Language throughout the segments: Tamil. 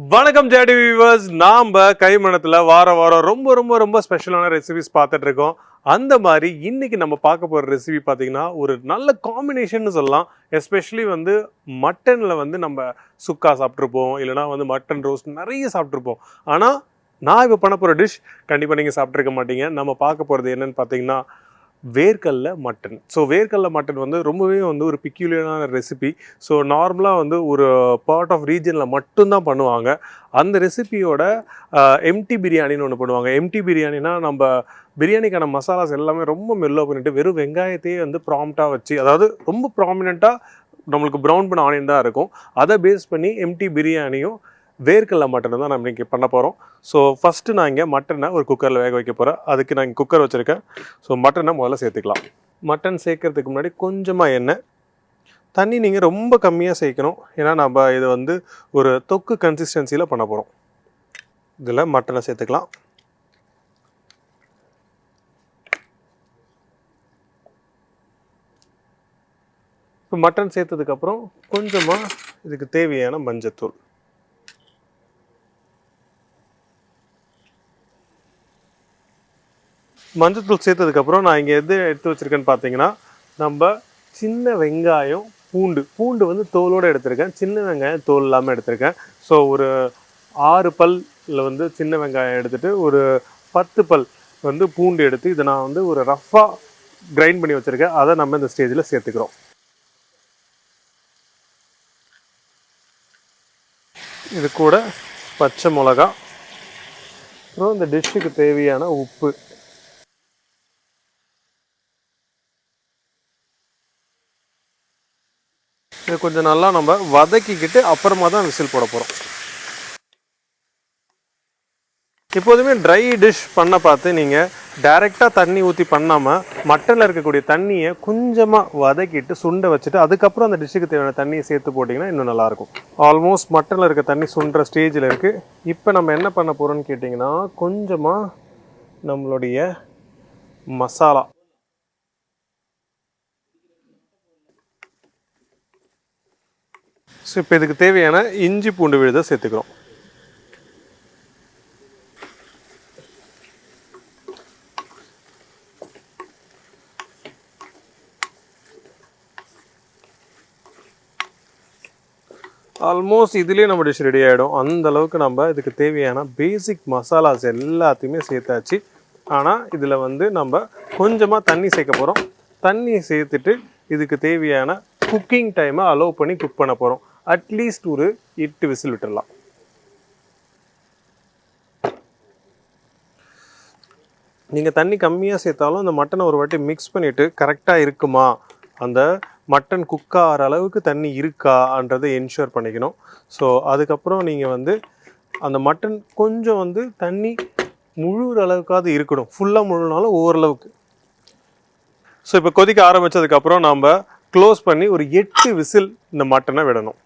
வணக்கம் ஜேடி வியூவர்ஸ். நாம் கைமணத்தில் வார வாரம் ரொம்ப ரொம்ப ரொம்ப ஸ்பெஷலான ரெசிபிஸ் பார்த்துட்டு இருக்கோம். அந்த மாதிரி இன்னைக்கு நம்ம பார்க்க போகிற ரெசிபி பார்த்தீங்கன்னா ஒரு நல்ல காம்பினேஷன் சொல்லலாம். எஸ்பெஷலி வந்து மட்டனில் வந்து நம்ம சுக்கா சாப்பிட்ருப்போம் இல்லைனா வந்து மட்டன் ரோஸ்ட் நிறைய சாப்பிட்ருப்போம் ஆனால் நான் இப்போ பண்ண போகிற டிஷ் கண்டிப்பாக நீங்கள் சாப்பிட்ருக்க மாட்டீங்க. நம்ம பார்க்க போகிறது என்னன்னு பார்த்தீங்கன்னா வேர்க்கல்ல மட்டன். ஸோ வேர்க்கல்ல மட்டன் வந்து ரொம்பவே வந்து ஒரு பிக்யூலியரான ரெசிபி ஸோ நார்மலாக வந்து ஒரு பார்ட் ஆஃப் ரீஜனில் மட்டும்தான் பண்ணுவாங்க. அந்த ரெசிபியோட எம்டி பிரியாணின்னு ஒன்று பண்ணுவாங்க. எம்டி பிரியாணினா நம்ம பிரியாணிக்கான மசாலாஸ் எல்லாமே ரொம்ப மெல்லோ பண்ணிட்டு வெறும் வெங்காயத்தையே வந்து ப்ராம்ப்டாக வச்சு அதாவது ரொம்ப ப்ராமினெண்ட்டாக நம்மளுக்கு ப்ரௌன் பண்ண ஆனியன் தான் இருக்கும். அதை பேஸ் பண்ணி எம்டி பிரியாணியும் வேர்க்கல்ல மட்டனை தான் நம்ம இன்றைக்கி பண்ண போகிறோம் ஸோ ஃபஸ்ட்டு நான் இங்கே மட்டனை ஒரு குக்கரில் வேக வைக்க போகிறேன் அதுக்கு நான் இங்கே குக்கர் வச்சுருக்கேன். ஸோ மட்டனை முதல்ல சேர்த்துக்கலாம். மட்டன் சேர்க்கறதுக்கு முன்னாடி கொஞ்சமாக எண்ணெய். தண்ணி நீங்கள் ரொம்ப கம்மியாக சேர்க்கணும். ஏன்னா நம்ம இது வந்து ஒரு தொக்கு கன்சிஸ்டன்சியில் பண்ண போகிறோம் இதில் மட்டனை சேர்த்துக்கலாம். இப்போ மட்டன் சேர்த்ததுக்கப்புறம் கொஞ்சமாக இதுக்கு தேவையான மஞ்சத்தூள். மஞ்சத்தூள் சேர்த்ததுக்கப்புறம் நான் இங்கே எது எடுத்து வச்சுருக்கேன்னு பார்த்தீங்கன்னா நம்ம சின்ன வெங்காயம் பூண்டு. பூண்டு வந்து தோலோடு எடுத்திருக்கேன். சின்ன வெங்காயம் தோல் இல்லாமல் எடுத்திருக்கேன். ஸோ ஒரு ஆறு பல்ல வந்து சின்ன வெங்காயம் எடுத்துட்டு ஒரு பத்து பல் வந்து பூண்டு எடுத்து இதை நான் வந்து ஒரு ரஃப்பாக கிரைண்ட் பண்ணி வச்சுருக்கேன். அதை நம்ம இந்த ஸ்டேஜில் சேர்த்துக்கிறோம். இது கூட பச்சை மிளகா. அப்புறம் இந்த டிஷ்ஷுக்கு தேவையான உப்பு. இது கொஞ்சம் நல்லா நம்ம வதக்கிக்கிட்டு அப்புறமா தான் விசில் போட போகிறோம் எப்போதுமே ட்ரை டிஷ் பண்ண பார்த்து நீங்கள் டைரெக்டாக தண்ணி ஊற்றி பண்ணாமல் மட்டனில் இருக்கக்கூடிய தண்ணியை கொஞ்சமாக வதக்கிட்டு சுண்டை வச்சுட்டு அதுக்கப்புறம் அந்த டிஷ்ஷுக்கு தேவையான தண்ணியை சேர்த்து போட்டிங்கன்னா இன்னும் நல்லாயிருக்கும் ஆல்மோஸ்ட் மட்டனில் இருக்க தண்ணி சுண்டுற ஸ்டேஜில் இருக்குது இப்போ நம்ம என்ன பண்ண போகிறோம்னு கேட்டிங்கன்னா கொஞ்சமாக நம்மளுடைய மசாலா ஸோ இப்போ இதுக்கு தேவையான இஞ்சி பூண்டு விழுதை சேர்த்துக்கிறோம். ஆல்மோஸ்ட் இதுலேயே நம்ம டிஷ் ரெடி ஆகிடும் அந்த அளவுக்கு நம்ம இதுக்கு தேவையான பேசிக் மசாலாஸ் எல்லாத்தையுமே சேர்த்தாச்சு. ஆனால் இதில் வந்து நம்ம கொஞ்சமாக தண்ணி சேர்க்க போகிறோம் தண்ணி சேர்த்துட்டு இதுக்கு தேவையான குக்கிங் டைமை அலோவ் பண்ணி குக் பண்ண போகிறோம் அட்லீஸ்ட் ஒரு எட்டு விசில் விட்டுடலாம் நீங்கள் தண்ணி கம்மியாக சேர்த்தாலும் அந்த மட்டனை ஒரு வாட்டி மிக்ஸ் பண்ணிவிட்டு கரெக்டாக இருக்குமா? அந்த மட்டன் குக் ஆகிற அளவுக்கு தண்ணி இருக்கான்றதை என்ஷூர் பண்ணிக்கணும். ஸோ அதுக்கப்புறம் நீங்கள் வந்து அந்த மட்டன் கொஞ்சம் வந்து தண்ணி முழுகிற அளவுக்காவது இருக்கணும். ஃபுல்லாக முழுனாலும் ஓரளவுக்கு. ஸோ இப்போ கொதிக்க ஆரம்பித்ததுக்கப்புறம் நம்ம க்ளோஸ் பண்ணி ஒரு எட்டு விசில் இந்த மட்டனை விடணும்.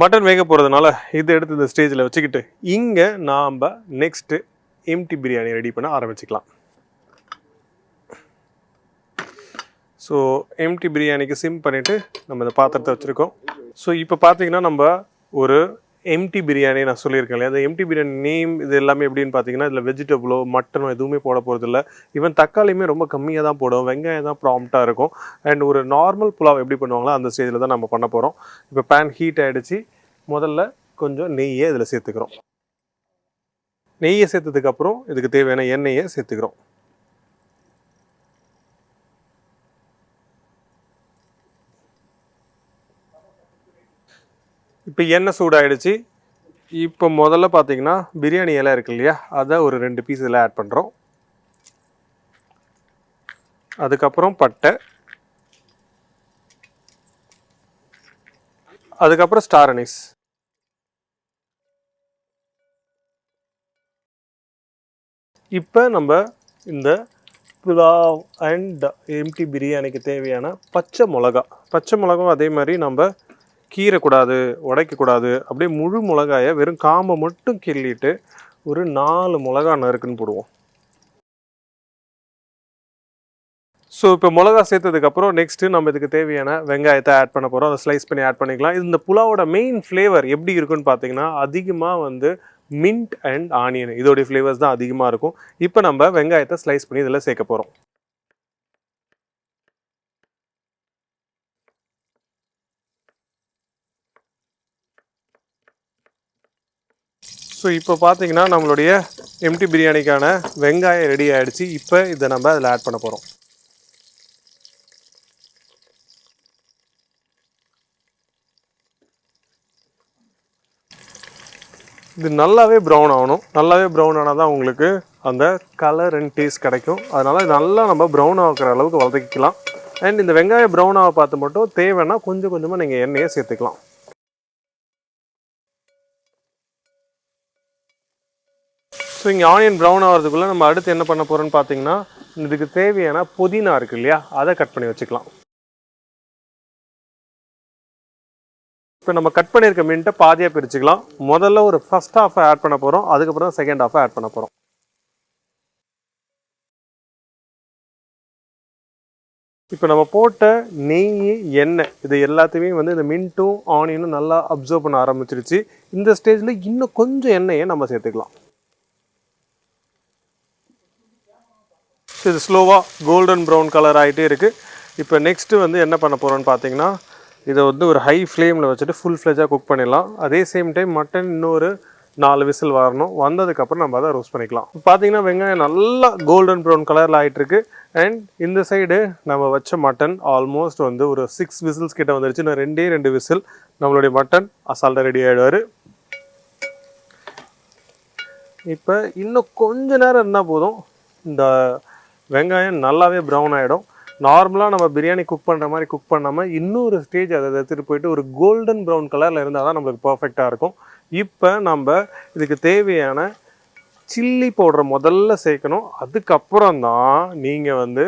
மட்டன் வேக போகிறதுனால இதை எடுத்து இந்த ஸ்டேஜில் வச்சுக்கிட்டு இங்கே நாம் நெக்ஸ்ட்டு எம்டி பிரியாணி ரெடி பண்ண ஆரம்பிச்சுக்கலாம். ஸோ எம்டி பிரியாணிக்கு சிம் பண்ணிவிட்டு நம்ம இந்த பாத்திரத்தை வச்சுருக்கோம். ஸோ இப்போ பார்த்தீங்கன்னா நம்ம ஒரு எம்டி பிரியாணி நான் சொல்லியிருக்கேன் இல்லையா? அந்த எம்டி பிரியாணி நேம் இது எல்லாமே எப்படின்னு பார்த்தீங்கன்னா இதில் வெஜிடபிளோ மட்டனோ எதுவுமே போட போகிறதில்ல ஈவன் தக்காளியுமே ரொம்ப கம்மியாக தான் போடும். வெங்காயம் தான் ப்ராம்ப்டாக இருக்கும். அண்ட் ஒரு நார்மல் புலாவ் எப்படி பண்ணுவாங்களோ அந்த ஸ்டேஜில் தான் நம்ம பண்ண போகிறோம் இப்போ பேன் ஹீட் ஆகிடுச்சு முதல்ல கொஞ்சம் நெய்யை இதில் சேர்த்துக்கிறோம். நெய்யை சேர்த்ததுக்கப்புறம் இதுக்கு தேவையான எண்ணெயை சேர்த்துக்கிறோம். இப்போ எண்ணெய் சூடாகிடுச்சு இப்போ முதல்ல பார்த்தீங்கன்னா பிரியாணி இலை இருக்கு இல்லையா? அதை ஒரு ரெண்டு பீஸ் இதில் ஆட் பண்ணுறோம் அதுக்கப்புறம் பட்டை. அதுக்கப்புறம் ஸ்டார் அனீஸ் இப்போ நம்ம இந்த புலாவ் அண்ட் எம்டி பிரியாணிக்கு தேவையான பச்சை மிளகா. பச்சை மிளகாவும் அதே மாதிரி நம்ம கீறக்கூடாது உடைக்கக்கூடாது அப்படியே முழு மிளகாயை வெறும் காம்பை மட்டும் கிள்ளிட்டு ஒரு நாலு மிளகா நறுக்குன்னு போடுவோம். ஸோ இப்போ மிளகா சேர்த்ததுக்கப்புறம் நெக்ஸ்ட்டு நம்ம இதுக்கு தேவையான வெங்காயத்தை ஆட் பண்ண போகிறோம் அதை ஸ்லைஸ் பண்ணி ஆட் பண்ணிக்கலாம். இது இந்த புலாவோட மெயின் ஃப்ளேவர் எப்படி இருக்குன்னு பார்த்தீங்கன்னா அதிகமாக வந்து மின்ட் அண்ட் ஆனியன் இதோடைய ஃப்ளேவர்ஸ் தான் அதிகமாக இருக்கும். இப்போ நம்ம வெங்காயத்தை ஸ்லைஸ் பண்ணி இதில் சேர்க்க போகிறோம் ஸோ இப்போ பார்த்தீங்கன்னா நம்மளுடைய எம்டி பிரியாணிக்கான வெங்காயம் ரெடி ஆகிடுச்சு இப்போ இதை நம்ம அதில் ஆட் பண்ண போகிறோம் இது நல்லாவே ப்ரௌன் ஆகணும். நல்லாவே ப்ரௌன் ஆனால் தான் உங்களுக்கு அந்த கலர் அண்ட் டேஸ்ட் கிடைக்கும். அதனால் நல்லா நம்ம ப்ரௌன் ஆகிற அளவுக்கு வதக்கிக்கலாம் அண்ட் இந்த வெங்காயம் ப்ரௌன் ஆக பார்த்து மட்டும் தேவைன்னா கொஞ்சம் கொஞ்சமாக நீங்கள் எண்ணெயை சேர்த்துக்கலாம். ஸோ இங்கே ஆனியன் ப்ரௌன் ஆகிறதுக்குள்ளே நம்ம அடுத்து என்ன பண்ண போகிறோன்னு பார்த்தீங்கன்னா இதுக்கு தேவையான புதினா இருக்குது இல்லையா? அதை கட் பண்ணி வச்சுக்கலாம். இப்போ நம்ம கட் பண்ணியிருக்க மின்ட்டை பாதியாக பிரிச்சுக்கலாம். முதல்ல ஒரு ஃபர்ஸ்ட் ஹாஃபை ஆட் பண்ண போகிறோம் அதுக்கப்புறம் செகண்ட் ஹாஃப் ஆட் பண்ண போகிறோம் இப்போ நம்ம போட்ட நெய் எண்ணெய் இது எல்லாத்தையுமே வந்து இந்த மின்ட்டும் ஆனியனும் நல்லா அப்சர்வ் பண்ண ஆரம்பிச்சிருச்சு. இந்த ஸ்டேஜில் இன்னும் கொஞ்சம் எண்ணெயை நம்ம சேர்த்துக்கலாம். ஸோ இது ஸ்லோவாக கோல்டன் ப்ரௌன் கலர் ஆகிட்டே இருக்குது இப்போ நெக்ஸ்ட்டு வந்து என்ன பண்ண போகிறோன்னு பார்த்தீங்கன்னா இதை வந்து ஒரு ஹை ஃப்ளேமில் வச்சுட்டு ஃபுல் ஃப்ளெஜாக குக் பண்ணிடலாம். அதே சேம் டைம் மட்டன் இன்னொரு நாலு விசில் வரணும். வந்ததுக்கப்புறம் நம்ம அதை ரோஸ்ட் பண்ணிக்கலாம். பார்த்தீங்கன்னா வெங்காயம் நல்லா கோல்டன் ப்ரௌன் கலரில் ஆகிட்டுருக்கு அண்ட் இந்த சைடு நம்ம வச்ச மட்டன் ஆல்மோஸ்ட் வந்து ஒரு சிக்ஸ் விசில்ஸ் கிட்ட வந்துருச்சு. நான் ரெண்டே ரெண்டு விசில் நம்மளுடைய மட்டன் அசால்ட்டாக ரெடி ஆகிடுவார் இப்போ இன்னும் கொஞ்ச நேரம் இருந்தால் போதும். இந்த வெங்காயம் நல்லாவே ப்ரௌன் ஆகிடும் நார்மலாக நம்ம பிரியாணி குக் பண்ணுற மாதிரி குக் பண்ணாமல் இன்னொரு ஸ்டேஜ் அதை எடுத்துகிட்டு போயிட்டு ஒரு கோல்டன் ப்ரௌன் கலரில் இருந்தால் தான் நம்மளுக்கு பர்ஃபெக்டாக இருக்கும். இப்போ நம்ம இதுக்கு தேவையான சில்லி பவுடரை முதல்ல சேர்க்கணும். அதுக்கப்புறம் தான் நீங்கள் வந்து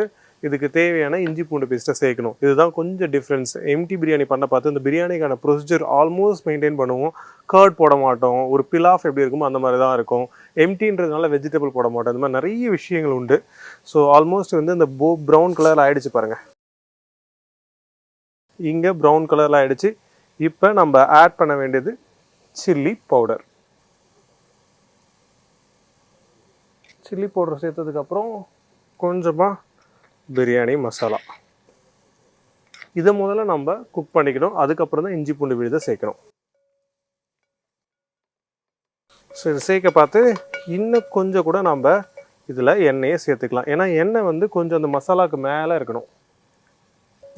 இதுக்கு தேவையான இஞ்சி பூண்டு பேஸ்ட்டை சேர்க்கணும். இதுதான் கொஞ்சம் டிஃப்ரென்ஸ் எம்டி பிரியாணி பண்ண பார்த்து இந்த பிரியாணிக்கான ப்ரொசீஜர் ஆல்மோஸ்ட் மெயின்டைன் பண்ணுவோம். கர்ட் போட மாட்டோம். ஒரு பிலாஃப் எப்படி இருக்குமோ அந்த மாதிரி தான் இருக்கும். எம்டின்றதுனால வெஜிடபிள் போட மாட்டோம். இந்த மாதிரி நிறைய விஷயங்கள் உண்டு. ஸோ ஆல்மோஸ்ட் வந்து இந்த போ ப்ரௌன் கலரில் ஆகிடுச்சு பாருங்கள் இங்கே ப்ரௌன் கலரில் ஆகிடுச்சு இப்போ நம்ம ஆட் பண்ண வேண்டியது சில்லி பவுடர் சில்லி பவுடர் சேர்த்ததுக்கப்புறம் கொஞ்சமாக பிரியாணி மசாலா. இதை முதல்ல நம்ம குக் பண்ணிக்கணும். அதுக்கப்புறம் தான் இஞ்சி பூண்டு விழுதை சேர்க்கணும். ஸோ இதை சேர்க்க பார்த்து இன்னும் கொஞ்சம் கூட நம்ம இதில் எண்ணெயை சேர்த்துக்கலாம். ஏன்னா எண்ணெய் வந்து கொஞ்சம் அந்த மசாலாவுக்கு மேலே இருக்கணும்.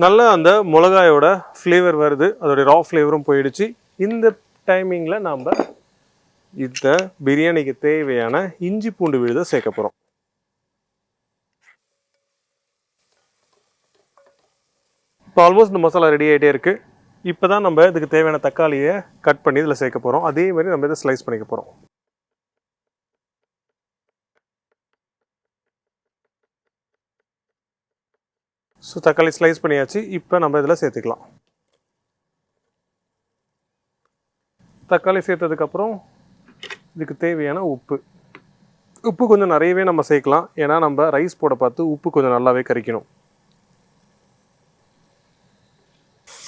நல்லா அந்த மிளகாயோட ஃப்ளேவர் வருது. அதோடைய ரா ஃப்ளேவரும் போயிடுச்சு. இந்த டைமிங்கில் நாம் இந்த பிரியாணிக்கு தேவையான இஞ்சி பூண்டு விழுதை சேர்க்க போகிறோம் இப்போ ஆல்மோஸ்ட் இந்த மசாலா ரெடி ஆகிட்டே இருக்குது இப்போ தான் நம்ம இதுக்கு தேவையான தக்காளியை கட் பண்ணி இதில் சேர்க்க போகிறோம் அதே மாதிரி நம்ம இதை ஸ்லைஸ் பண்ணிக்க போகிறோம் ஸோ தக்காளி ஸ்லைஸ் பண்ணியாச்சு. இப்போ நம்ம இதில் சேர்த்துக்கலாம். தக்காளி சேர்த்ததுக்கப்புறம் இதுக்கு தேவையான உப்பு. உப்பு கொஞ்சம் நிறையவே நம்ம சேர்க்கலாம். ஏன்னா நம்ம ரைஸ் போட பார்த்து உப்பு கொஞ்சம் நல்லாவே கறிக்கணும்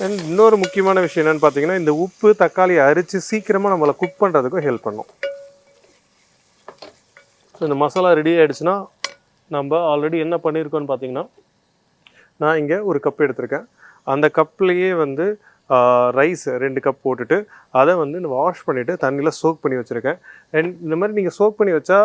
அண்ட் இன்னொரு முக்கியமான விஷயம் என்னென்னு பார்த்தீங்கன்னா இந்த உப்பு தக்காளியை அரித்து சீக்கிரமாக நம்மளை குக் பண்ணுறதுக்கும் ஹெல்ப் பண்ணும். ஸோ இந்த மசாலா ரெடி ஆகிடுச்சுன்னா நம்ம ஆல்ரெடி என்ன பண்ணியிருக்கோம்னு பார்த்தீங்கன்னா நான் இங்கே ஒரு கப் எடுத்திருக்கேன். அந்த கப்லேயே வந்து ரைஸ் ரெண்டு கப் போட்டுட்டு அதை வந்து வாஷ் பண்ணிவிட்டு தண்ணியில் சோக் பண்ணி வச்சுருக்கேன். அண்ட் இந்த மாதிரி நீங்கள் சோக் பண்ணி வச்சா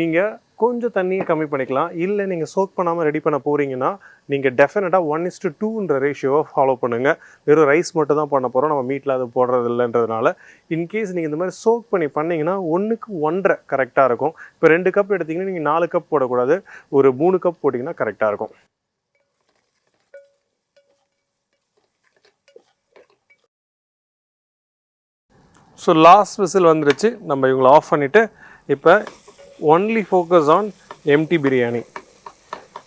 நீங்கள் கொஞ்சம் தண்ணியை கம்மி பண்ணிக்கலாம். இல்லை நீங்கள் சோக் பண்ணாமல் ரெடி பண்ண போகிறீங்கன்னா நீங்கள் டெஃபினட்டாக ஒன் இஸ் டு டூன்ற ரேஷியோவை ஃபாலோ பண்ணுங்கள் வெறும் ரைஸ் மட்டும் தான் பண்ண போகிறோம் நம்ம மீட்டில் அது போடுறது இல்லைன்றதுனால இன்கேஸ் நீங்கள் இந்த மாதிரி சோக் பண்ணி பண்ணிங்கன்னா ஒன்றுக்கு ஒன்றரை கரெக்டாக இருக்கும். இப்போ ரெண்டு கப் எடுத்திங்கன்னா நீங்கள் நாலு கப் போடக்கூடாது. ஒரு மூணு கப் போட்டிங்கன்னா கரெக்டாக இருக்கும். ஸோ லாஸ்ட் விசில் வந்துருச்சு. நம்ம இவங்களை ஆஃப் பண்ணிவிட்டு இப்போ only focus on empty biryani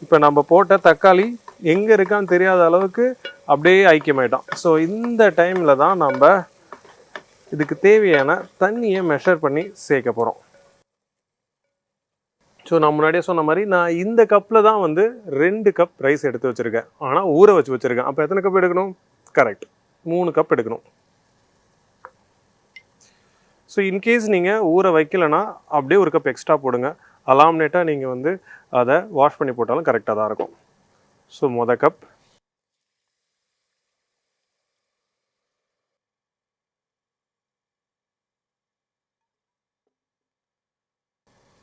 இப்போ நம்ம போட்ட தக்காளி எங்கே இருக்கான்னு தெரியாத அளவுக்கு அப்படியே ஐக்கியமாயிட்டோம் ஸோ இந்த டைமில் தான் நம்ம இதுக்கு தேவையான தண்ணியை மெஷர் பண்ணி சேர்க்க போகிறோம் ஸோ நான் முன்னாடியே சொன்ன மாதிரி நான் இந்த கப்பில் தான் வந்து ரெண்டு கப் ரைஸ் எடுத்து வச்சுருக்கேன். ஆனால் ஊற வச்சு வச்சுருக்கேன். அப்போ எத்தனை கப் எடுக்கணும்? கரெக்ட் மூணு கப் எடுக்கணும். ஸோ இன்கேஸ் நீங்கள் ஊற வைக்கலைன்னா அப்படியே ஒரு கப் எக்ஸ்ட்ரா போடுங்க. அலாம்னேட்டாக நீங்கள் வந்து அதை வாஷ் பண்ணி போட்டாலும் கரெக்டாக தான் இருக்கும். ஸோ மொத கப்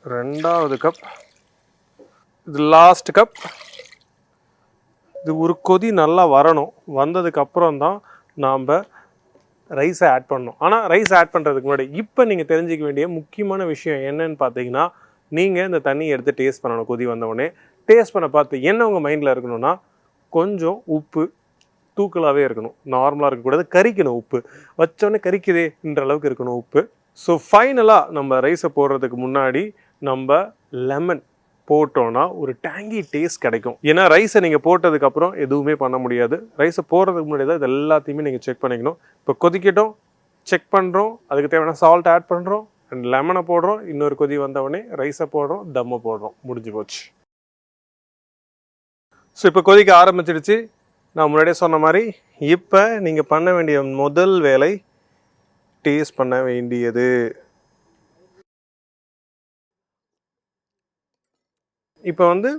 ரெண்டாவது கப் இது லாஸ்ட் கப் இது ஒரு கொதி நல்லா வரணும். வந்ததுக்கப்புறம் தான் நாம் ரைஸை ஆட் பண்ணணும். ஆனால் ரைஸ் ஆட் பண்ணுறதுக்கு முன்னாடி இப்போ நீங்கள் தெரிஞ்சிக்க வேண்டிய முக்கியமான விஷயம் என்னன்னு பார்த்தீங்கன்னா நீங்கள் இந்த தண்ணியை எடுத்து டேஸ்ட் பண்ணணும் கொதி வந்தவொடனே டேஸ்ட் பண்ண பார்த்து என்ன உங்கள் மைண்டில் இருக்கணும்னா கொஞ்சம் உப்பு தூக்கலாகவே இருக்கணும். நார்மலாக இருக்கக்கூடாது கறிக்கணும் உப்பு. வச்சோடனே கறிக்குதேன்ற அளவுக்கு இருக்கணும் உப்பு. ஸோ ஃபைனலாக நம்ம ரைஸை போடுறதுக்கு முன்னாடி நம்ம லெமன் போட்டோன்னா ஒரு டேங்கி டேஸ்ட் கிடைக்கும். ஏன்னா ரைஸை நீங்கள் போட்டதுக்கப்புறம் எதுவுமே பண்ண முடியாது. ரைஸை போடுறதுக்கு முன்னாடி தான் இது எல்லாத்தையுமே நீங்கள் செக் பண்ணிக்கணும். இப்போ கொதிக்கட்டும் செக் பண்ணுறோம் அதுக்கு தேவையான சால்ட் ஆட் பண்ணுறோம் அண்ட் லெமனை போடுறோம் இன்னொரு கொதி வந்தவொடனே ரைஸை போடுறோம் தம்மை போடுறோம் முடிஞ்சு போச்சு. ஸோ இப்போ கொதிக்க ஆரம்பிச்சிடுச்சு. நான் முன்னாடியே சொன்ன மாதிரி இப்போ நீங்கள் பண்ண வேண்டிய முதல் வேலை டேஸ்ட் பண்ண வேண்டியது. இப்போ வந்து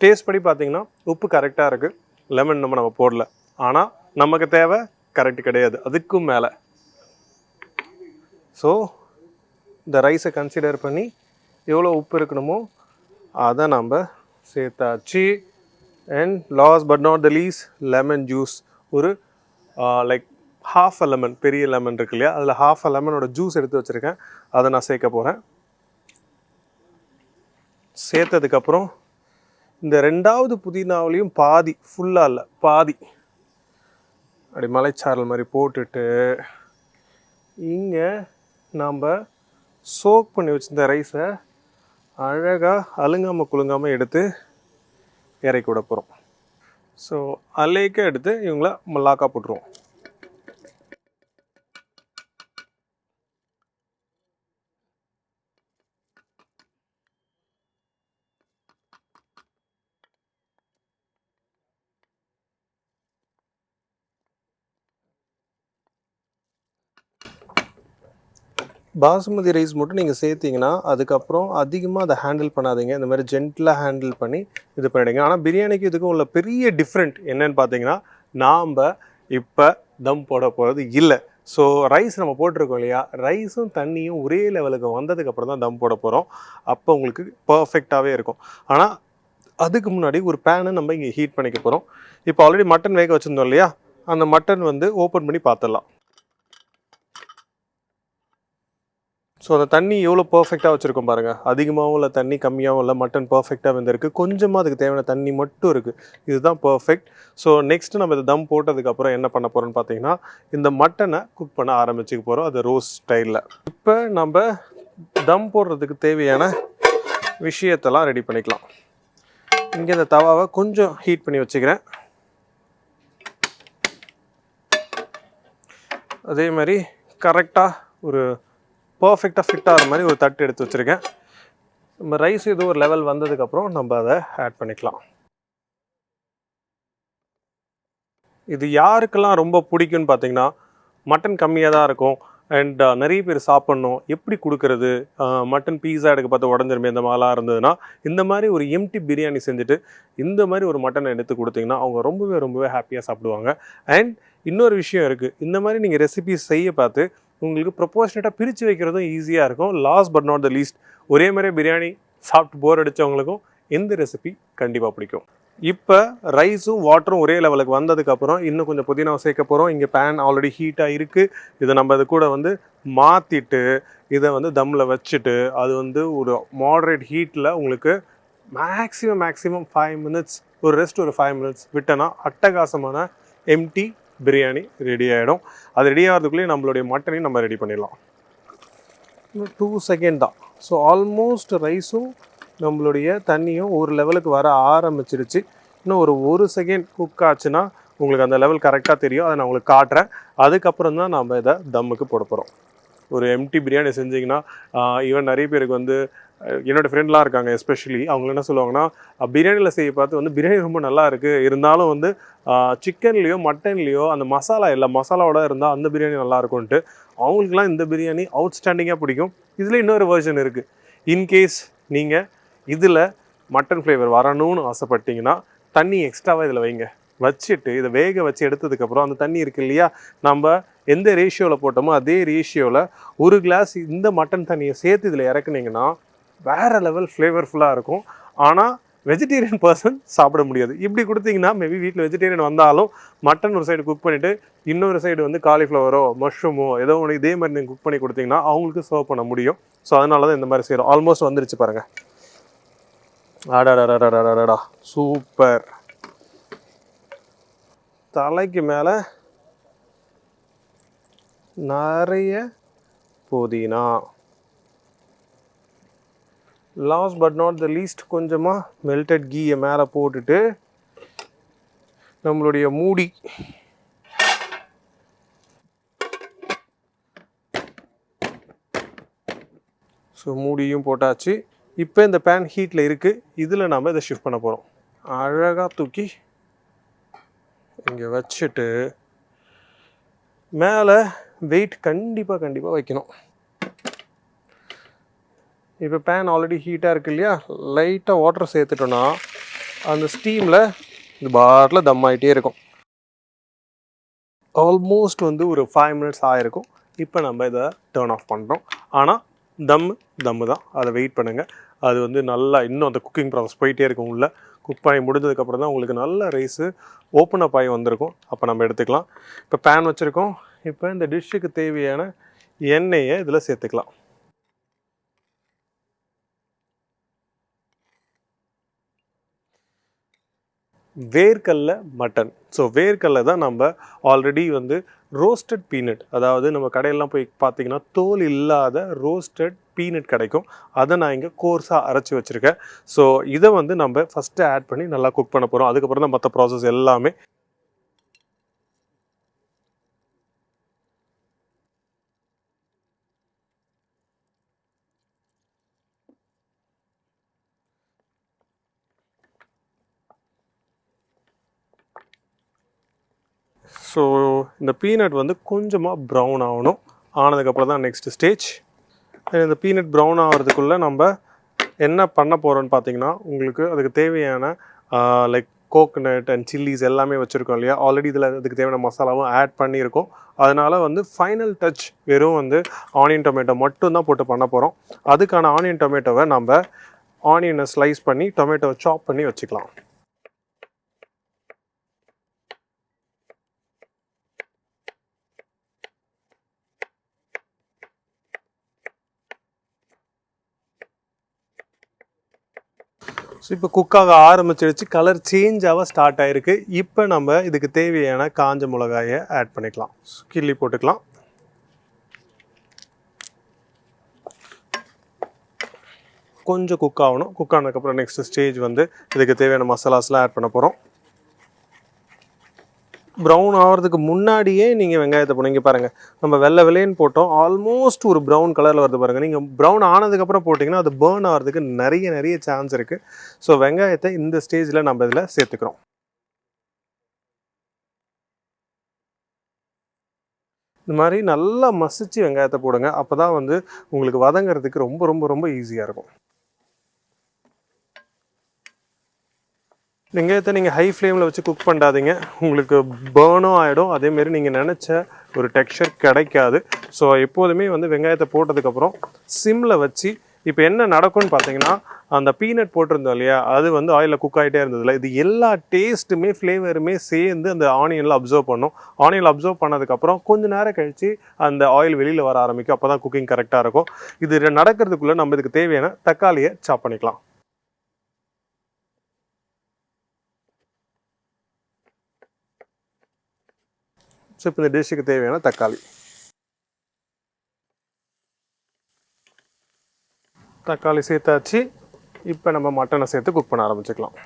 டேஸ்ட் படி பார்த்தீங்கன்னா உப்பு கரெக்டாக இருக்குது லெமன் நம்ம நம்ம போடல. ஆனால் நமக்கு தேவை கரெக்ட் கிடையாது. அதுக்கும் மேலே. ஸோ இந்த ரைஸை கன்சிடர் பண்ணி எவ்வளோ உப்பு இருக்கணுமோ அதை நம்ம சேர்த்தாச்சு. And last but not the least lemon juice ஒரு லைக் ஹாஃப் அ லெமன் பெரிய லெமன் இருக்கு இல்லையா? அதில் ஹாஃப் அ லெமனோட ஜூஸ் எடுத்து வச்சுருக்கேன். அதை நான் சேர்க்க போகிறேன் சேர்த்ததுக்கப்புறம் இந்த ரெண்டாவது புதினாவிலையும் பாதி ஃபுல்லாக இல்லை பாதி. அப்படி மலைச்சாரல் மாதிரி போட்டுட்டு இங்கே நாம் சோக் பண்ணி வச்சிருந்த ரைஸை அழகாக அழுங்காமல் குலுங்காமல் எடுத்து இறக்கி விட போகிறோம் ஸோ அலேக்க எடுத்து இவங்கள மல்லாக்கா போட்டுருவோம். பாசுமதி ரைஸ் மட்டும் நீங்கள் சேர்த்தீங்கன்னா அதுக்கப்புறம் அதிகமாக அதை ஹேண்டில் பண்ணாதீங்க. இந்த மாதிரி ஜென்டிலாக ஹேண்டில் பண்ணி இது பண்ணிடுங்க. ஆனால் பிரியாணிக்கு இதுக்கும் உள்ள பெரிய டிஃப்ரெண்ட் என்னன்னு பார்த்தீங்கன்னா நாம் இப்போ தம் போட போகிறது இல்லை. ஸோ ரைஸ் நம்ம போட்டிருக்கோம் இல்லையா? ரைஸும் தண்ணியும் ஒரே லெவலுக்கு வந்ததுக்கப்புறம் தான் தம் போட போகிறோம் அப்போ உங்களுக்கு பர்ஃபெக்டாகவே இருக்கும். ஆனால் அதுக்கு முன்னாடி ஒரு பேனை நம்ம இங்கே ஹீட் பண்ணிக்க போகிறோம் இப்போ ஆல்ரெடி மட்டன் வேக வச்சுருந்தோம் இல்லையா? அந்த மட்டன் வந்து ஓப்பன் பண்ணி பார்த்துடலாம் ஸோ அந்த தண்ணி எவ்வளோ பர்ஃபெக்டாக வச்சுருக்கோம் பாருங்கள் அதிகமாகவும் இல்லை தண்ணி கம்மியாகவும் இல்லை மட்டன் பர்ஃபெக்டாக வெந்திருக்கு. கொஞ்சமாக அதுக்கு தேவையான தண்ணி மட்டும் இருக்குது இதுதான் பர்ஃபெக்ட் ஸோ நெக்ஸ்ட் நம்ம இதை தம் போட்டதுக்கப்புறம் என்ன பண்ண போகிறோம்னு பார்த்தீங்கன்னா இந்த மட்டனை குக் பண்ண ஆரம்பிச்சுக்க போகிறோம் அது ரோஸ் ஸ்டைலில் இப்போ நம்ம தம் போடுறதுக்கு தேவையான விஷயத்தெல்லாம் ரெடி பண்ணிக்கலாம். இங்கே இந்த தவாவை கொஞ்சம் ஹீட் பண்ணி வச்சுக்கிறேன். அதே மாதிரி கரெக்டாக ஒரு பர்ஃபெக்டாக ஃபிட் ஆகிற மாதிரி ஒரு தட்டு எடுத்து வச்சுருக்கேன். நம்ம ரைஸ் ஏதோ ஒரு லெவல் வந்ததுக்கப்புறம் நம்ம அதை ஆட் பண்ணிக்கலாம். இது யாருக்கெல்லாம் ரொம்ப பிடிக்கும்னு பார்த்தீங்கன்னா மட்டன் கம்மியாக தான் இருக்கும். அண்ட் நிறைய பேர் சாப்பிட்ணும். எப்படி கொடுக்கறது? மட்டன் பீஸா எடுக்க பார்த்து உடஞ்சிருமே இந்த மாதிரிலாம் இருந்ததுன்னா இந்த மாதிரி ஒரு எம்டி பிரியாணி செஞ்சுட்டு இந்த மாதிரி ஒரு மட்டன் எடுத்து கொடுத்தீங்கன்னா அவங்க ரொம்பவே ரொம்பவே ஹாப்பியாக சாப்பிடுவாங்க. அண்ட் இன்னொரு விஷயம் இருக்குது இந்த மாதிரி நீங்கள் ரெசிபிஸ் செய்ய பார்த்து உங்களுக்கு ப்ரொபோஷனட்டாக பிரித்து வைக்கிறதும் ஈஸியாக இருக்கும். Last but not the least ஒரே மாதிரி பிரியாணி சாப்பிட்டு போர் அடித்தவங்களுக்கும் இந்த ரெசிபி கண்டிப்பாக பிடிக்கும். இப்போ ரைஸும் வாட்டரும் ஒரே லெவலுக்கு வந்ததுக்கப்புறம் இன்னும் கொஞ்சம் புதினாவை சேர்க்க போகிறோம் இங்கே பேன் ஆல்ரெடி ஹீட்டாக இருக்குது இதை நம்ம இது கூட வந்து மாற்றிட்டு இதை வந்து தம்மில் வச்சுட்டு அது வந்து ஒரு மாடரேட் ஹீட்டில் உங்களுக்கு மேக்ஸிமம் மேக்ஸிமம் ஃபைவ் மினிட்ஸ் ஒரு ரெஸ்ட் ஒரு ஃபைவ் மினிட்ஸ் விட்டோன்னா அட்டகாசமான எம்டி பிரியாணி ரெடி ஆகிடும் அது ரெடி ஆகிறதுக்குள்ளேயே நம்மளுடைய மட்டனையும் நம்ம ரெடி பண்ணிடலாம். இன்னும் டூ செகண்ட் தான். ஸோ ஆல்மோஸ்ட் ரைஸும் நம்மளுடைய தண்ணியும் ஒரு லெவலுக்கு வர ஆரம்பிச்சிருச்சு. இன்னும் ஒரு ஒரு செகண்ட் குக் ஆச்சுன்னா உங்களுக்கு அந்த லெவல் கரெக்டாக தெரியும். அதை நான் உங்களுக்கு காட்டுறேன். அதுக்கப்புறம் தான் நம்ம இதை தம்முக்கு போட போகிறோம் ஒரு எம்டி பிரியாணி செஞ்சிங்கன்னா ஈவன் நிறைய பேருக்கு வந்து என்னோட ஃப்ரெண்ட்லாம் இருக்காங்க எஸ்பெஷலி அவங்க என்ன சொல்லுவாங்கன்னா பிரியாணியில் செய்ய பார்த்து வந்து பிரியாணி ரொம்ப நல்லா இருக்குது இருந்தாலும் வந்து சிக்கன்லேயோ மட்டன்லேயோ அந்த மசாலா இல்லை மசாலாவோட இருந்தால் அந்த பிரியாணி நல்லா இருக்கும்ன்ட்டு அவங்களுக்குலாம் இந்த பிரியாணி அவுட்ஸ்டாண்டிங்காக பிடிக்கும். இதில் இன்னொரு வேர்ஷன் இருக்குது இன்கேஸ் நீங்கள் இதில் மட்டன் ஃப்ளேவர் வரணும்னு ஆசைப்பட்டீங்கன்னா தண்ணி எக்ஸ்ட்ராவாக இதில் வைங்க. வச்சுட்டு இதை வேக வச்சு எடுத்ததுக்கப்புறம் அந்த தண்ணி இருக்கு இல்லையா நம்ம எந்த ரேஷியோவில் போட்டோமோ அதே ரேஷியோவில் ஒரு கிளாஸ் இந்த மட்டன் தண்ணியை சேர்த்து இதில் இறக்குனீங்கன்னா வேறு லெவல் ஃப்ளேவர்ஃபுல்லாக இருக்கும். ஆனால் வெஜிடேரியன் பர்சன் சாப்பிட முடியாது. இப்படி கொடுத்தீங்கன்னா மேபி வீட்டில் வெஜிடேரியன் வந்தாலும் மட்டன் ஒரு சைடு குக் பண்ணிவிட்டு இன்னொரு சைடு வந்து காலிஃப்ளவரோ மஷ்ரூமோ ஏதோ ஒன்று இதே மாதிரி நீங்கள் குக் பண்ணி கொடுத்தீங்கன்னா அவங்களுக்கு சர்வ் பண்ண முடியும். ஸோ அதனால தான் இந்த மாதிரி செய்கிறோம் ஆல்மோஸ்ட் வந்துருச்சு பாருங்கள் அடடடடடடடா சூப்பர் தலைக்கு மேலே நிறைய புதினா. Last but not the least கொஞ்சமாக மெல்டட் கீயை மேலே போட்டுட்டு நம்மளுடைய மூடி. ஸோ மூடியும் போட்டாச்சு. இப்போ இந்த பேன் ஹீட்டில் இருக்குது இதில் நாம் இதை ஷிஃப்ட் பண்ண போகிறோம் அழகாக தூக்கி இங்கே வச்சுட்டு மேலே வெயிட் கண்டிப்பாக கண்டிப்பாக வைக்கணும். இப்போ பேன் ஆல்ரெடி ஹீட்டாக இருக்கு இல்லையா? லைட்டாக வாட்டர் சேர்த்துட்டோன்னா அந்த ஸ்டீமில் இது பாட்டில் தம் ஆகிட்டே இருக்கும். ஆல்மோஸ்ட் வந்து ஒரு ஃபைவ் மினிட்ஸ் ஆகிருக்கும் இப்போ நம்ம இதை டேர்ன் ஆஃப் பண்ணுறோம் ஆனால் தம் தம்மு தான். அதை வெயிட் பண்ணுங்கள் அது வந்து நல்லா இன்னும் அந்த குக்கிங் ப்ராசஸ் போயிட்டே இருக்கும் உள்ள. குக் பண்ணி முடிஞ்சதுக்கப்புறம் தான் உங்களுக்கு நல்ல ரைஸு ஓப்பன் அப் ஆகி வந்திருக்கும். அப்போ நம்ம எடுத்துக்கலாம். இப்போ பேன் வச்சுருக்கோம். இப்போ இந்த டிஷ்ஷுக்கு தேவையான எண்ணெயை இதில் சேர்த்துக்கலாம். வேர்க்கல்ல மட்டன். ஸோ வேர்க்கல்ல தான் நம்ம ஆல்ரெடி வந்து ரோஸ்டட் பீனட் அதாவது நம்ம கடையெல்லாம் போய் பார்த்தீங்கன்னா தோல் இல்லாத ரோஸ்டட் பீனட் கிடைக்கும். அதை நான் இங்கே கோர்ஸாக அரைச்சி வச்சுருக்கேன். ஸோ இதை வந்து நம்ம ஃபஸ்ட்டு ஆட் பண்ணி நல்லா குக் பண்ண போகிறோம் அதுக்கப்புறம் தான் மற்ற ப்ராசஸ் எல்லாமே ஸோ இந்த பீனட் வந்து கொஞ்சமாக ப்ரௌன் ஆகணும். ஆனதுக்கப்புறம் தான் நெக்ஸ்ட் ஸ்டேஜ் இந்த பீனட் ப்ரௌன் ஆகிறதுக்குள்ளே நம்ம என்ன பண்ண போகிறோன்னு பார்த்தீங்கன்னா உங்களுக்கு அதுக்கு தேவையான லைக் கோகனட் அண்ட் சில்லிஸ் எல்லாமே வச்சுருக்கோம் இல்லையா? ஆல்ரெடி இதில் அதுக்கு தேவையான மசாலாவும் ஆட் பண்ணியிருக்கோம். அதனால் வந்து ஃபைனல் டச் வெறும் வந்து ஆனியன் டொமேட்டோ மட்டும்தான் போட்டு பண்ண போகிறோம் அதுக்கான ஆனியன் டொமேட்டோவை நம்ம ஆனியனை ஸ்லைஸ் பண்ணி டொமேட்டோவை சாப் பண்ணி வச்சுக்கலாம். ஸோ இப்போ குக்காக ஆரம்பிச்சிடுச்சு கலர் சேஞ்ச் ஆக ஸ்டார்ட் ஆயிருக்கு. இப்போ நம்ம இதுக்கு தேவையான காஞ்ச மிளகாயை ஆட் பண்ணிக்கலாம். கிள்ளி போட்டுக்கலாம். கொஞ்சம் குக் ஆகணும். குக் ஆனதுக்கப்புறம் நெக்ஸ்ட் ஸ்டேஜ் வந்து இதுக்கு தேவையான மசாலாஸ்லாம் ஆட் பண்ண போகிறோம் ப்ரௌன் ஆகிறதுக்கு முன்னாடியே நீங்கள் வெங்காயத்தை போடுங்க பாருங்கள் நம்ம வெள்ளை வெள்ளைன்னு போட்டோம். ஆல்மோஸ்ட் ஒரு ப்ரௌன் கலரில் வருது பாருங்கள் நீங்கள் ப்ரௌன் ஆனதுக்கப்புறம் போட்டிங்கன்னா அது பேர்ன் ஆகிறதுக்கு நிறைய நிறைய சான்ஸ் இருக்குது ஸோ வெங்காயத்தை இந்த ஸ்டேஜில் நம்ம இதில் சேர்த்துக்கிறோம். இந்த மாதிரி நல்லா மசிச்சு வெங்காயத்தை போடுங்க. அப்போ தான் வந்து உங்களுக்கு வதங்கிறதுக்கு ரொம்ப ரொம்ப ரொம்ப ஈஸியாக இருக்கும். வெங்காயத்தை நீங்கள் ஹை ஃப்ளேமில் வச்சு குக் பண்ணாதீங்க. உங்களுக்கு பேர்னும் ஆகிடும் அதேமாரி நீங்கள் நினச்ச ஒரு டெக்ஸ்சர் கிடைக்காது. ஸோ எப்போதுமே வந்து வெங்காயத்தை போட்டதுக்கப்புறம் சிம்மில் வச்சு இப்போ என்ன நடக்கும்னு பார்த்தீங்கன்னா அந்த பீனட் போட்டிருந்தோம் இல்லையா? அது வந்து ஆயிலில் குக் ஆகிட்டே இருந்ததில்ல இது எல்லா டேஸ்ட்டுமே ஃப்ளேவருமே சேர்ந்து அந்த ஆனியனில் அப்சர்வ் பண்ணும். ஆனியனில் அப்சர்வ் பண்ணதுக்கப்புறம் கொஞ்சம் நேரம் கழித்து அந்த ஆயில் வெளியில் வர ஆரம்பிக்கும். அப்போ தான் குக்கிங் கரெக்டாக இருக்கும். இது நடக்கிறதுக்குள்ளே நம்ம இதுக்கு தேவையான தக்காளியை சாப் பண்ணிக்கலாம். ஸோ இப்போ இந்த டிஷ்ஷுக்கு தேவையான தக்காளி. தக்காளி சேர்த்தாச்சு. இப்போ நம்ம மட்டனை சேர்த்து குக் பண்ண ஆரம்பிச்சுக்கலாம்.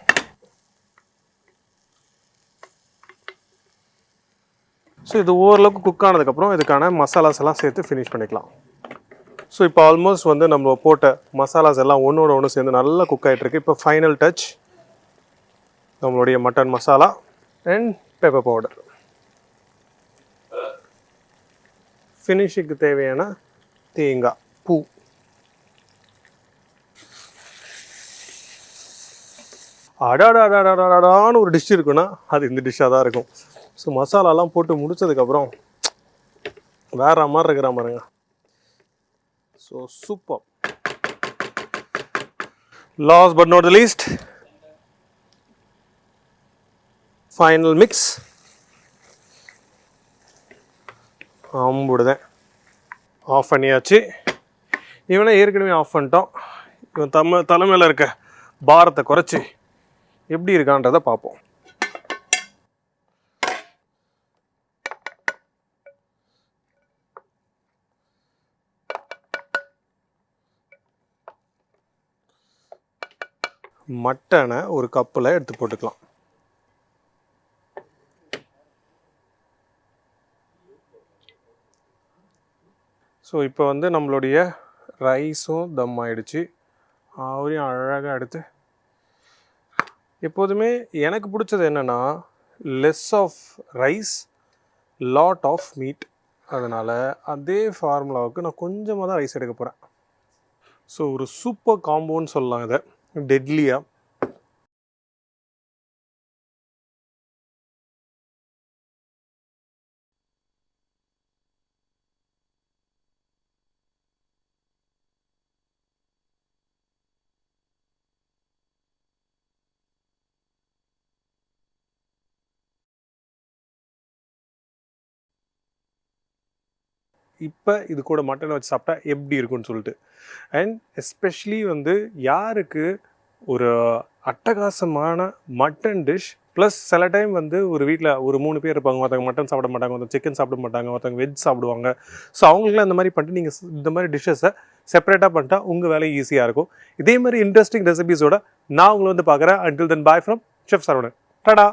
ஸோ இது ஓரளவுக்கு குக் ஆனதுக்கப்புறம் இதுக்கான மசாலாஸ் எல்லாம் சேர்த்து ஃபினிஷ் பண்ணிக்கலாம். ஸோ இப்போ ஆல்மோஸ்ட் வந்து நம்ம போட்ட மசாலாஸ் எல்லாம் ஒன்றோட ஒன்று சேர்ந்து நல்லா குக் ஆகிட்டுருக்கு இப்போ ஃபைனல் டச் நம்மளுடைய mutton masala and pepper powder ஃபினிஷுக்கு தேவையான தேங்காய் பூ. அடாடாடாடாடாடான்னு ஒரு டிஷ் இருக்குன்னா அது இந்த டிஷ்ஷாக தான் இருக்கும். ஸோ மசாலாலாம் போட்டு முடிச்சதுக்கப்புறம் வேற மாதிரி இருக்கிற பாருங்க. So super last but not the least final mix அம்புடுதேன். Off பண்ணியாச்சு. இவனை ஏற்கனவே ஆஃப் பண்ணிட்டோம். இவன் தம்ம தலைமையில் இருக்க பாரத்தை குறைச்சி எப்படி இருக்கான்றதை பார்ப்போம். மட்டனை ஒரு கப்பில் எடுத்து போட்டுக்கலாம். ஸோ இப்போ வந்து நம்மளுடைய ரைஸும் தம் ஆகிடுச்சு அவரையும் அழகாக எடுத்து எப்போதுமே எனக்கு பிடிச்சது என்னென்னா less of rice lot of meat அதனால் அதே ஃபார்முலாவுக்கு நான் கொஞ்சமாக தான் ரைஸ் எடுக்க போகிறேன் ஸோ ஒரு சூப்பர் காம்போன்னு சொல்லலாம் இதை. டெட்லியாக இப்போ இது கூட மட்டன் வச்சு சாப்பிட்டா எப்படி இருக்கும்னு சொல்லிட்டு. அண்ட் எஸ்பெஷலி வந்து யாருக்கு ஒரு அட்டகாசமான மட்டன் டிஷ் ப்ளஸ் சில டைம் வந்து ஒரு வீட்டில் ஒரு மூணு பேர் இருப்பாங்க ஒருத்தவங்க மட்டன் சாப்பிட மாட்டாங்க ஒருத்தவங்க சிக்கன் சாப்பிட மாட்டாங்க ஒருத்தவங்க வெஜ் சாப்பிடுவாங்க. ஸோ அவங்களுக்குலாம் இந்த மாதிரி பண்ணிட்டு நீங்கள் இந்த மாதிரி டிஷ்ஷஸை செப்பரேட்டாக பண்ணிட்டா உங்கள் வேலை ஈஸியாக இருக்கும். இதே மாதிரி இன்ட்ரெஸ்டிங் ரெசிபிஸோட நான் உங்களை வந்து பார்க்குறேன். Until then bye from chef Saravanan tata